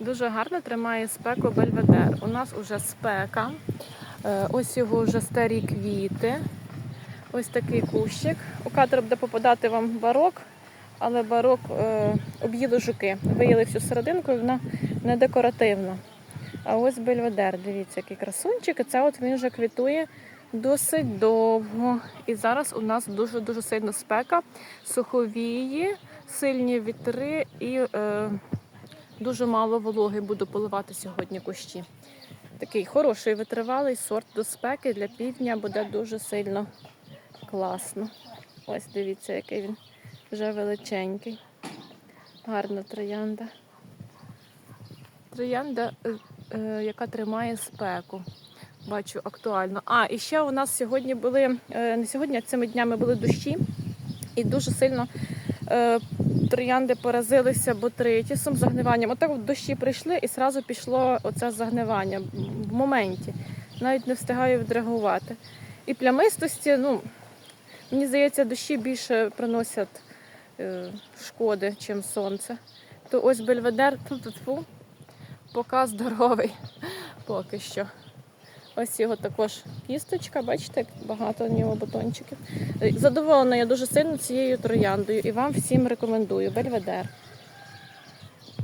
Дуже гарно тримає спеку бельведер. У нас уже спека. Е, Ось його вже старі квіти. Ось такий кущик. У кадр буде попадати вам барок, але барок е, об'їли жуки. Виїли всю серединку, і вона не декоративна. А ось бельведер, дивіться, який красунчик. І це от він вже квітує досить довго. І зараз у нас дуже-дуже сильна спека, суховії, сильні вітри і е, дуже мало вологи. Буду поливати сьогодні кущі. Такий хороший витривалий сорт до спеки для півдня буде дуже сильно класно. Ось дивіться, який він вже величенький. Гарна троянда. Троянда, е, е, яка тримає спеку. Бачу актуально. А, і ще у нас сьогодні були, е, не сьогодні, а цими днями були дощі, і дуже сильно троянди поразилися ботритісом, загниванням. Отак от дощі прийшли і одразу пішло оце загнивання в моменті. Навіть не встигаю відреагувати. І плямистості, ну, мені здається, дощі більше приносять е, шкоди, чим сонце. То ось бельведер, тут поки здоровий поки що. Ось його також кісточка, бачите, як багато в нього бутончиків. Е, Задоволена я дуже сильно цією трояндою і вам всім рекомендую. Бельведер.